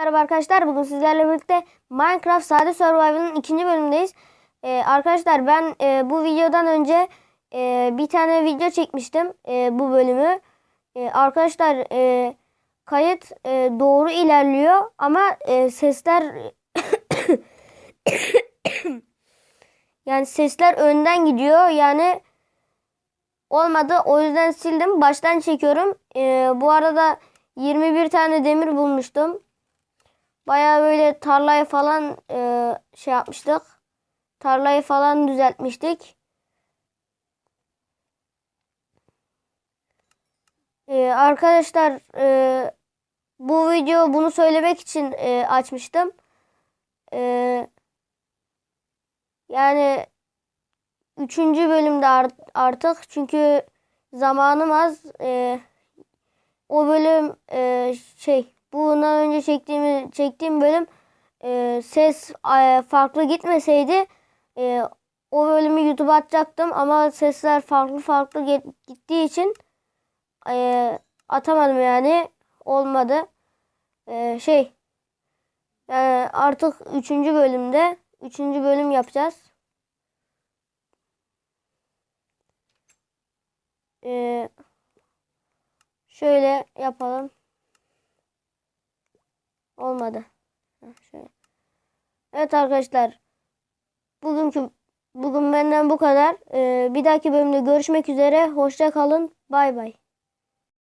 Merhaba arkadaşlar bugün sizlerle birlikte Minecraft Sade Survival'ın ikinci bölümündeyiz. Ee, arkadaşlar ben e, bu videodan önce e, bir tane video çekmiştim e, bu bölümü. E, arkadaşlar e, kayıt e, doğru ilerliyor ama e, sesler yani sesler önden gidiyor yani olmadı o yüzden sildim baştan çekiyorum. E, bu arada 21 tane demir bulmuştum. Baya böyle tarlayı falan e, şey yapmıştık. Tarlayı falan düzeltmiştik. E, arkadaşlar e, bu video bunu söylemek için e, açmıştım. E, yani üçüncü bölümde art- artık çünkü zamanım az. E, o bölüm e, şey bundan önce çektiğim çektiğim bölüm e, ses e, farklı gitmeseydi e, o bölümü YouTube'a atacaktım ama sesler farklı farklı gittiği için e, atamadım yani olmadı. E, şey yani artık üçüncü bölümde üçüncü bölüm yapacağız. E, şöyle yapalım. Olmadı. Evet arkadaşlar. Bugünkü bugün benden bu kadar. Ee, bir dahaki bölümde görüşmek üzere. Hoşça kalın. Bay bay.